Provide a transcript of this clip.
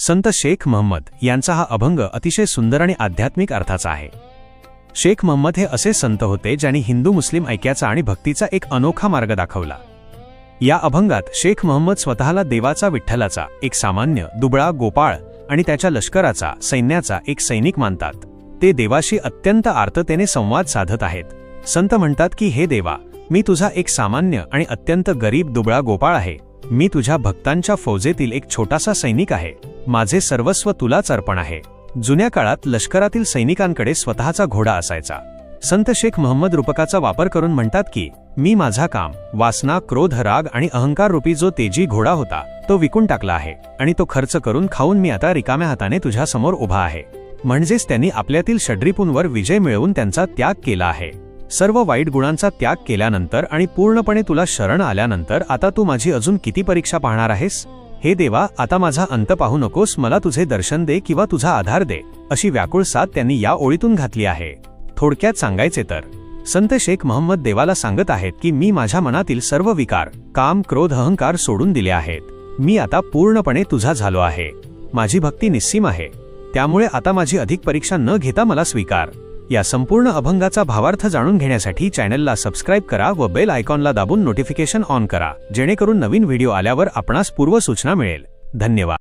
संत शेख महम्मद यांचा हा अभंग अतिशय सुंदर आणि आध्यात्मिक अर्थाचा आहे. शेख महम्मद हे असे संत होते ज्यांनी हिंदू मुस्लिम ऐक्याचा आणि भक्तीचा एक अनोखा मार्ग दाखवला. या अभंगात शेख महम्मद स्वतःला देवाचा विठ्ठलाचा एक सामान्य दुबळा गोपाळ आणि त्याच्या लष्कराचा सैन्याचा एक सैनिक मानतात. ते देवाशी अत्यंत आर्ततेने संवाद साधत आहेत. संत म्हणतात की हे देवा मी तुझा एक सामान्य आणि अत्यंत गरीब दुबळा गोपाळ आहे. मी तुझ्या भक्तांच्या फौजेतील एक छोटासा सैनिक आहे. माझे सर्वस्व तुलाच अर्पण आहे. जुन्या काळात लष्करातील सैनिकांकडे स्वतःचा घोडा असायचा. संत शेख महम्मद रूपकाचा वापर करून म्हणतात की मी माझा काम वासना क्रोध राग आणि अहंकार रूपी जो तेजी घोडा होता तो विकून टाकला आहे आणि तो खर्च करून खाऊन मी आता रिकाम्या हाताने तुझ्या समोर उभा आहे. म्हणजेच त्यांनी आपल्यातील षड्रिपूंवर विजय मिळवून त्यांचा त्याग केला आहे. सर्व वाईट गुणांचा त्याग केल्यानंतर आणि पूर्णपणे तुला शरण आल्यानंतर आता तू माझी अजून किती परीक्षा पाहणार आहेस? हे देवा आता माझा अंत पाहू नकोस मला तुझे दर्शन दे किंवा तुझा आधार दे अशी व्याकुळ साथ त्यांनी या ओळीतून घातली आहे. थोडक्यात सांगायचे तर संत शेख महम्मद देवाला सांगत आहेत की मी माझ्या मनातील सर्व विकार काम क्रोध अहंकार सोडून दिले आहेत. मी आता पूर्णपणे तुझा झालो आहे. माझी भक्ती निस्सीम आहे. त्यामुळे आता माझी अधिक परीक्षा न घेता मला स्वीकार. या संपूर्ण अभंगाचा भावार्थ जाणून घेण्यासाठी चॅनलला सबस्क्राईब करा व बेल आयकॉनला दाबून नोटिफिकेशन ऑन करा जेणेकरून नवीन व्हिडिओ आल्यावर आपणास पूर्वसूचना मिळेल. धन्यवाद.